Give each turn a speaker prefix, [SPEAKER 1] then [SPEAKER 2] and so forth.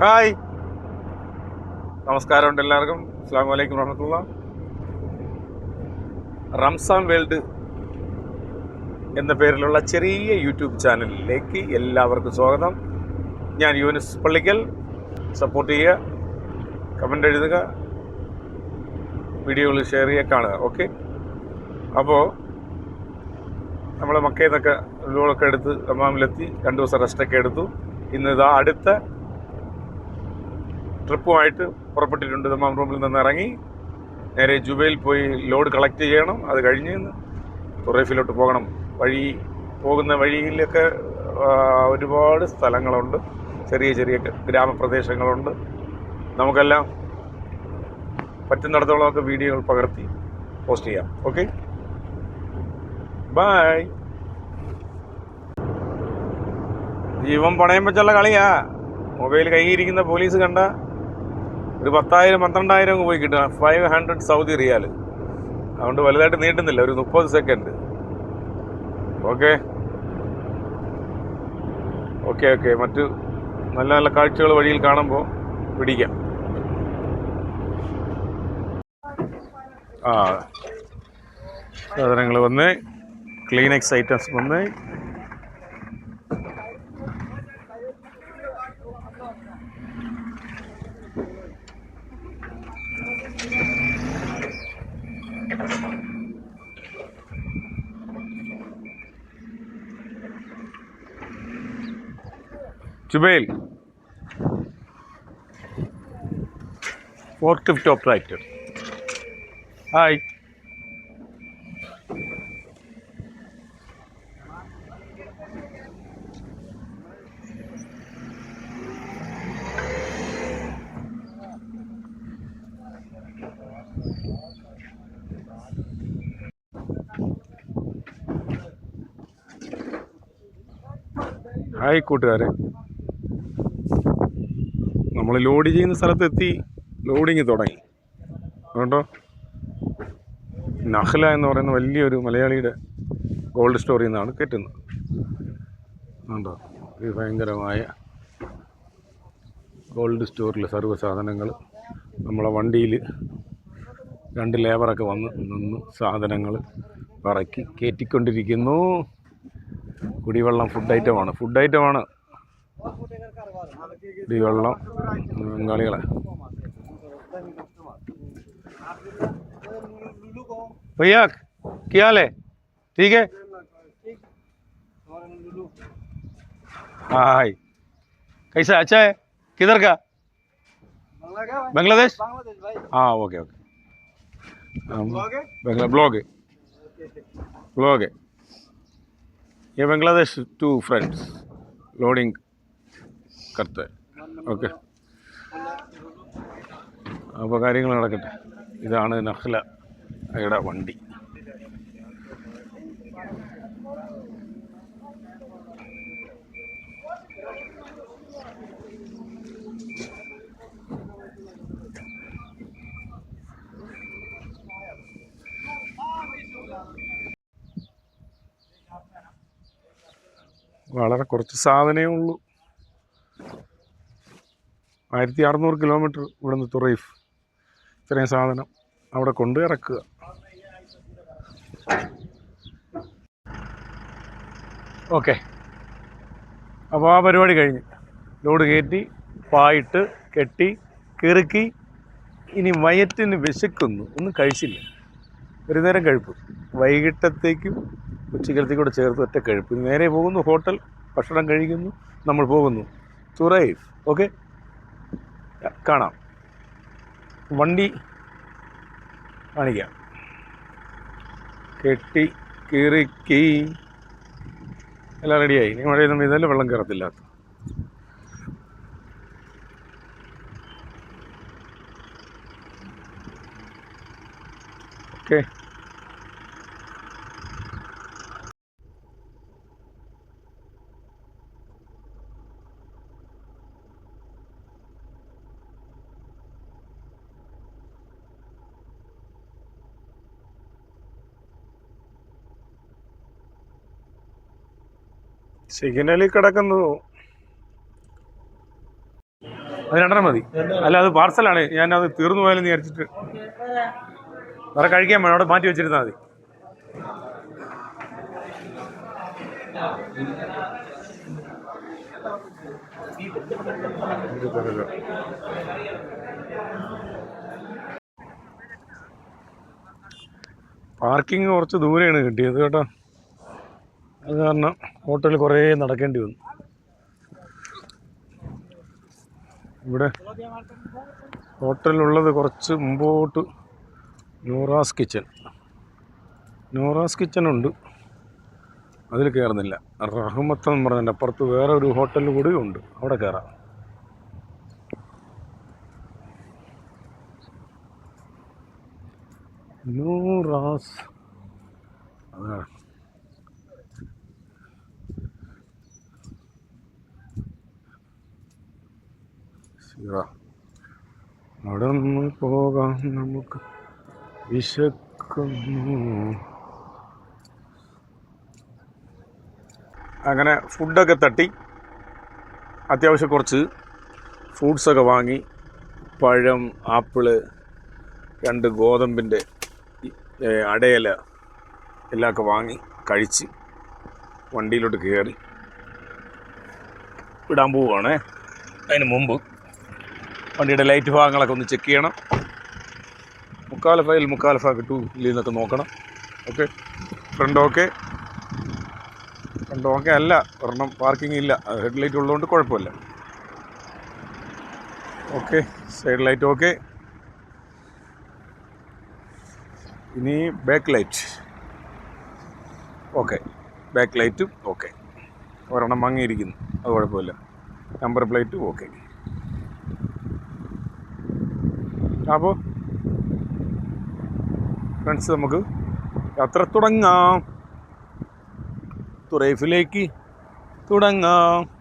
[SPEAKER 1] Hi. നമസ്കാരമുണ്ട് എല്ലാവർക്കും. അസ്സാം വലൈക്കും വറഹമത്തുള്ള. റംസാൻ വേൾഡ് എന്ന പേരിലുള്ള ചെറിയ യൂട്യൂബ് ചാനലിലേക്ക് എല്ലാവർക്കും സ്വാഗതം. ഞാൻ യൂനിസ് പള്ളിക്കൽ. സപ്പോർട്ട് ചെയ്യുക കമന്റ് എഴുതുക വീഡിയോകൾ ഷെയർ ചെയ്യുക കാണുക. ഓക്കെ? അപ്പോൾ നമ്മൾ മക്കയിൽ നിന്നൊക്കെ ലോണൊക്കെ എടുത്ത് കമാമിലെത്തി രണ്ട് ദിവസം റെസ്റ്റൊക്കെ എടുത്തു. ഇന്ന് ഇതാ അടുത്ത ട്രിപ്പുമായിട്ട് പുറപ്പെട്ടിട്ടുണ്ട്. ദമാം റൂമിൽ നിന്ന് ഇറങ്ങി നേരെ ജുബയിൽ പോയി ലോഡ് കളക്ട് ചെയ്യണം. അത് കഴിഞ്ഞ് തുറേഫിലോട്ട് പോകണം. വഴി പോകുന്ന വഴിയിലൊക്കെ ഒരുപാട് സ്ഥലങ്ങളുണ്ട്. ചെറിയ ചെറിയ ഗ്രാമപ്രദേശങ്ങളുണ്ട്. നമുക്കെല്ലാം പറ്റുന്നിടത്തോളമൊക്കെ വീഡിയോകൾ പകർത്തി പോസ്റ്റ് ചെയ്യാം. ഓക്കെ? ബൈ. ജീവൻ പണയം വെച്ചുള്ള കളിയാ. മൊബൈൽ കൈയിരിക്കുന്ന പോലീസ് കണ്ട ഒരു പത്തായിരം പന്ത്രണ്ടായിരം പോയി കിട്ടുക ഫൈവ് ഹൺഡ്രഡ് സൗദി റിയാൽ അതുകൊണ്ട് വലുതായിട്ട് നീട്ടുന്നില്ല. ഒരു മുപ്പത് സെക്കൻഡ് ഓക്കെ ഓക്കെ ഓക്കെ മറ്റു നല്ല നല്ല കാഴ്ചകൾ വഴിയിൽ കാണുമ്പോൾ പിടിക്കാം. ആ. സാധനങ്ങൾ വന്ന്. ക്ലീനെക്സ് ഐറ്റംസ് വന്ന്. Jubail. Fourth top operator hi hi കൂട്ടുകാരെ. നമ്മൾ ലോഡ് ചെയ്യുന്ന സ്ഥലത്തെത്തി ലോഡിങ് തുടങ്ങി. കേട്ടോ നഹ്ല എന്ന് പറയുന്ന വലിയൊരു മലയാളിയുടെ ഗോൾഡ് സ്റ്റോറിൽ നിന്നാണ് കയറ്റുന്നത് കണ്ടോ? ഈ ഭയങ്കരമായ ഗോൾഡ് സ്റ്റോറിലെ സർവ സാധനങ്ങൾ നമ്മളെ വണ്ടിയിൽ രണ്ട് ലേബറൊക്കെ വന്ന് നിന്ന് സാധനങ്ങൾ പറക്കി കയറ്റിക്കൊണ്ടിരിക്കുന്നു. കുടിവെള്ളം ഫുഡ് ഐറ്റമാണ് ഫുഡ് ഐറ്റമാണ് കുടിവെള്ളം ബംഗാളികളെ भैया क्या हाल है ठीक है हाँ हाय कैसा अच्छा है किधर का बांग्लादेश
[SPEAKER 2] बांग्लादेश भाई
[SPEAKER 1] हाँ ओके ओके बांग्ला ब्लॉग है ब्लॉग है ये बांग्लादेश टू फ्रेंड्स लोडिंग करते हैं ഓക്കെ. അപ്പോൾ കാര്യങ്ങൾ നടക്കട്ടെ. ഇതാണ് നഹ്ല അയുടെ വണ്ടി. വളരെ കുറച്ച് സാധനമേ ഉള്ളൂ. ആയിരത്തി അറുന്നൂറ് കിലോമീറ്റർ ഇവിടുന്ന് തുറൈഫ്. ഇത്രയും സാധനം അവിടെ കൊണ്ട് ഇറക്കുക. ഓക്കെ. അപ്പോൾ ആ പരിപാടി കഴിഞ്ഞ്. ലോഡ് കയറ്റി പായിട്ട് കെട്ടി കിറുക്കി ഇനി വയറ്റിന് വിശക്കുന്നു. ഒന്നും കഴിച്ചില്ല. ഒരു നേരം കഴിപ്പ്. വൈകിട്ടത്തേക്കും ഉച്ചക്കലത്തേക്കും കൂടെ ചേർത്ത് ഒറ്റ കഴിപ്പ്. നേരെ പോകുന്നു ഹോട്ടൽ ഭക്ഷണം കഴിക്കുന്നു നമ്മൾ പോകുന്നു. തുറൈഫ്. ഓക്കെ. കാണാം. വണ്ടി കാണിക്കാം. കെട്ടി കിറുക്കി. എല്ലാം റെഡിയായി ഇനി മഴയൊന്നും ഇതല്ലേ വെള്ളം കയറത്തില്ല. ഓക്കെ സിഗ്നലിൽ കിടക്കുന്നു. അത് രണ്ടെണ്ണം മതി. അല്ല അത് പാർസലാണ് ഞാൻ അത് തീർന്നു പോയാലും വിചാരിച്ചിട്ട് വേറെ കഴിക്കാൻ വേണം. അവിടെ മാറ്റി വെച്ചിരുന്നാൽ മതി. പാർക്കിംഗ് കുറച്ച് ദൂരെയാണ് കിട്ടിയത് കേട്ടോ. അത് കാരണം ഹോട്ടലിൽ കുറേ നടക്കേണ്ടി വന്നു. ഇവിടെ ഹോട്ടലുള്ളത് കുറച്ച് മുമ്പോട്ട് നൂറാസ് കിച്ചൺ നൂറാസ് കിച്ചൺ ഉണ്ട്. അതിൽ കയറുന്നില്ല. റഹ്മത്ത് എന്ന് പറഞ്ഞതിന്റെ അപ്പുറത്ത് വേറെ ഒരു ഹോട്ടൽ കൂടി ഉണ്ട്. അവിടെ കയറാം. നൂറാസ്. അതാണ്. ശിവ പോകാൻ നമുക്ക്. വിശക്കുന്നു. അങ്ങനെ ഫുഡൊക്കെ തട്ടി. അത്യാവശ്യം കുറച്ച് ഫ്രൂട്ട്സൊക്കെ വാങ്ങി. പഴം ആപ്പിൾ രണ്ട് ഗോതമ്പിന്റെ അടയില എല്ലാമൊക്കെ വാങ്ങി കഴിച്ച് വണ്ടിയിലോട്ട് കയറി വിടാൻ പോവുകയാണേ. അതിന് മുമ്പ് വണ്ടിയുടെ ലൈറ്റ് ഭാഗങ്ങളൊക്കെ ഒന്ന് ചെക്ക് ചെയ്യണം. മുക്കാലഫയിൽ മുക്കാലഫ കിട്ടൂ ഇല്ലെന്നൊക്കെ നോക്കണം. Okay front okay front okay അല്ല. ഒരെണ്ണം പാർക്കിംഗ് ഇല്ല. ഹെഡ് ലൈറ്റ് ഉള്ളതുകൊണ്ട് കുഴപ്പമില്ല. ഓക്കെ സൈഡ് ലൈറ്റ് ഓക്കെ ഇനി ബാക്ക് ലൈറ്റ് ഓക്കെ ബാക്ക് ലൈറ്റും ഓക്കെ ഒരെണ്ണം മങ്ങിയിരിക്കുന്നു. അത് കുഴപ്പമില്ല. നമ്പർ പ്ലേറ്റും ഓക്കെ അപ്പോൾ ഫ്രണ്ട്സ് നമുക്ക് യാത്ര തുടങ്ങാം. തുറൈഫിലേക്ക് തുടങ്ങാം.